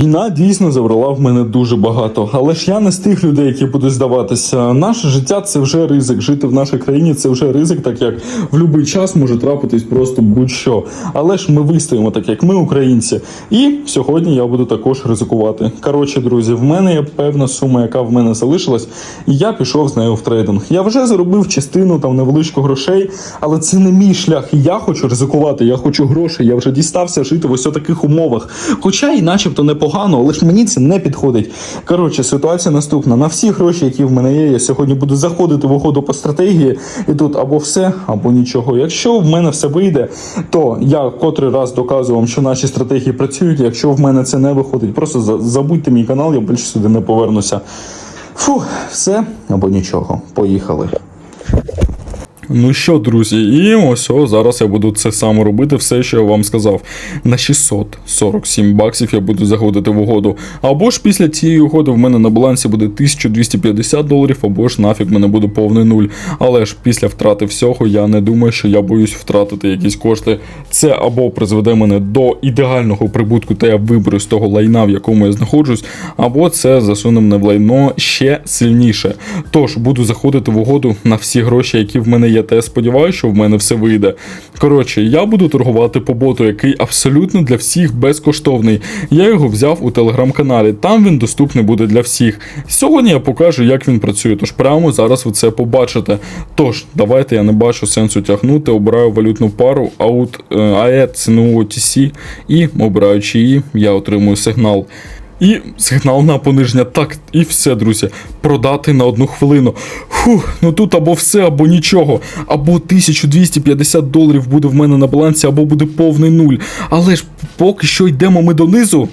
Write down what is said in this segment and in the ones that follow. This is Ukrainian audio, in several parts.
Війна дійсно забрала в мене дуже багато, але ж я не з тих людей, які будуть здаватися. Наше життя це вже ризик. Жити в нашій країні це вже ризик, так як в будь-який час може трапитись просто будь-що. Але ж ми вистоїмо, так як ми українці. І сьогодні я буду також ризикувати. Коротше, друзі, в мене є певна сума, яка в мене залишилась, і я пішов з нею в трейдинг. Я вже заробив частину там невеличку грошей, але це не мій шлях. Я хочу ризикувати, я хочу грошей. Я вже дістався жити в ось таких умовах. Хоча і начебто непогано, але ж мені це не підходить. Коротше, ситуація наступна. На всі гроші, які в мене є, я сьогодні буду заходити в угоду по стратегії, і тут або все, або нічого. Якщо в мене все вийде, то я котрий раз доказую вам, що наші стратегії працюють. Якщо в мене це не виходить, просто забудьте мій канал, я більше сюди не повернуся. Фу, все або нічого. Поїхали. Ну що, друзі, і ось о, зараз я буду це саме робити, все, що я вам сказав. На 647 баксів я буду заходити в угоду. Або ж після цієї угоди в мене на балансі буде 1250 доларів, або ж нафіг мене буде повний нуль. Але ж після втрати всього я не думаю, що я боюсь втратити якісь кошти. Це або призведе мене до ідеального прибутку, та я виберу з того лайна, в якому я знаходжусь, або це засуне мене в лайно ще сильніше. Тож буду заходити в угоду на всі гроші, які в мене є. Та я сподіваюся, що в мене все вийде. Коротше, я буду торгувати по боту, який абсолютно для всіх безкоштовний. Я його взяв у телеграм-каналі, там він доступний буде для всіх. Сьогодні я покажу, як він працює, тож прямо зараз ви це побачите. Тож, давайте я не бачу сенсу тягнути, обираю валютну пару, аут е, ціну OTC, і обираючи її, я отримую сигнал. І сигнал на пониження. Так, і все, друзі. Продати на одну хвилину. Фух, ну тут або все, або нічого. Або 1250 доларів буде в мене на балансі, або буде повний нуль. Але ж поки що йдемо ми донизу.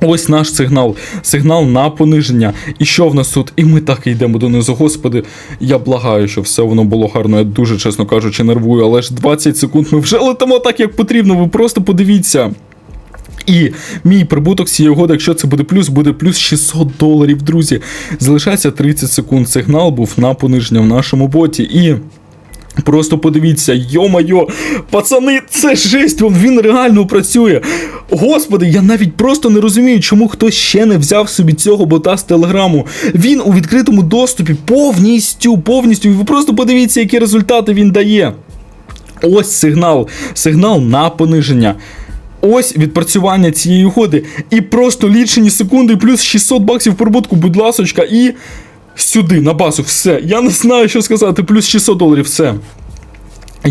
Ось наш сигнал. Сигнал на пониження. І що в нас тут? І ми так йдемо донизу. Господи, я благаю, що все воно було гарно. Я дуже, чесно кажучи, нервую, але ж 20 секунд ми вже летимо так, як потрібно. Ви просто подивіться. І мій прибуток цієї угоди, якщо це буде плюс, буде плюс 600 доларів, друзі. Залишається 30 секунд. Сигнал був на пониження в нашому боті. І. Просто подивіться, йо-майо, пацани, це жесть, він, реально працює. Господи, я навіть просто не розумію, чому хтось ще не взяв собі цього бота з телеграму. Він у відкритому доступі повністю, повністю. Ви просто подивіться, які результати він дає. Ось сигнал, сигнал на пониження. Ось відпрацювання цієї угоди. І просто лічені секунди, плюс 600 баксів прибутку, будь ласочка, і сюди, на базу, все. Я не знаю, що сказати, плюс 600 доларів, все.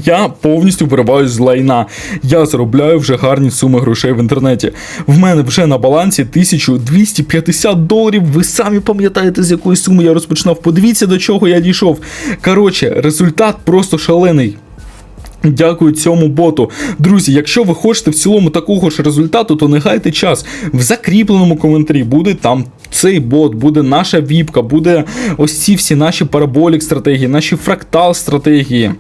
Я повністю вириваюсь з лайна. Я заробляю вже гарні суми грошей в інтернеті. В мене вже на балансі 1250 доларів. Ви самі пам'ятаєте, з якої суми я розпочинав. Подивіться, до чого я дійшов. Коротше, результат просто шалений. Дякую цьому боту. Друзі, якщо ви хочете в цілому такого ж результату, то не гайте час. В закріпленому коментарі буде там цей бот, буде наша віпка, буде ось ці всі наші параболік стратегії, наші фрактал стратегії.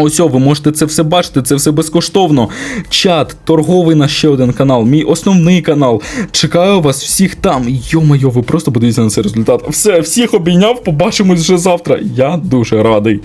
Ось ви можете це все бачити, це все безкоштовно. Чат, торговий наш ще один канал, мій основний канал. Чекаю вас всіх там. Йо-моє, ви просто подивіться на цей результат. Все, всіх обійняв, побачимось вже завтра. Я дуже радий.